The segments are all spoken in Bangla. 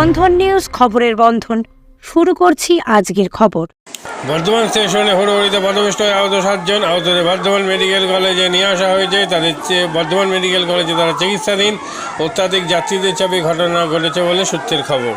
বন্ধন নিউজ খবরের বন্ধন। শুরু করছি আজকের খবর। বর্ধমান স্টেশনে হুড়োহুড়িতে পদপিষ্ট হয়ে আহত সাতজন। আহতদের বর্ধমান মেডিকেল কলেজে নিয়ে আসা হয়েছে। তাদের বর্ধমান মেডিকেল কলেজে তারা চিকিৎসাধীন। অত্যাধিক যাত্রীদের চাপে ঘটনা ঘটেছে বলে সূত্রের খবর।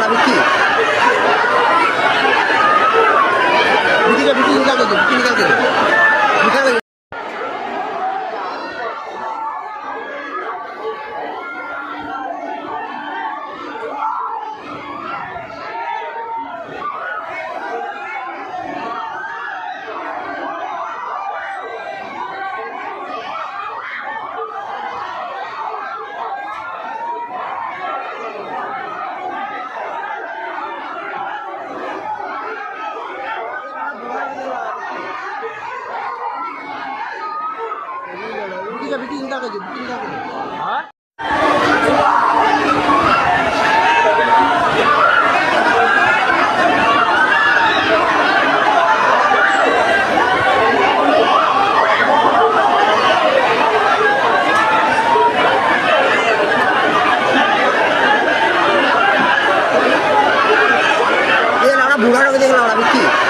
কারণ আমি কি? ভিটিকা ভিটি নিকাল দিই ভিটি নিকাল দিই aqui.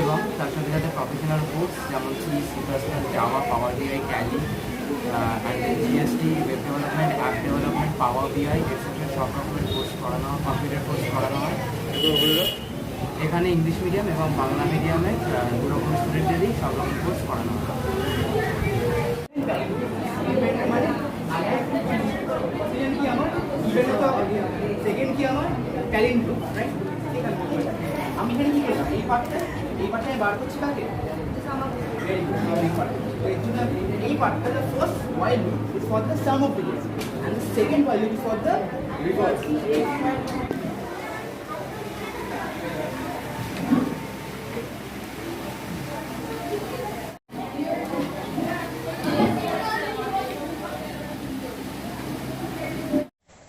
এবং তার সাথে সাথে প্রফেশনাল কোর্স যেমন C plus Java Power BI Tally and GST web development app development Power BI extra সব রকমের কোর্স করানো হয় কম্পিউটার কোর্স করানো হয়। এখানে ইংলিশ মিডিয়াম এবং বাংলা মিডিয়ামে দু রকম স্টুডেন্টেরই সব রকম কোর্স করানো হয়। সেকেন্ড কি আমার? রাইট আমি এখানে কি করলাম এই পার্টটা এই পার্টটা বার করছি কাকে. এই পার্টটা the first while loop is for the sum of digits and the while loop is the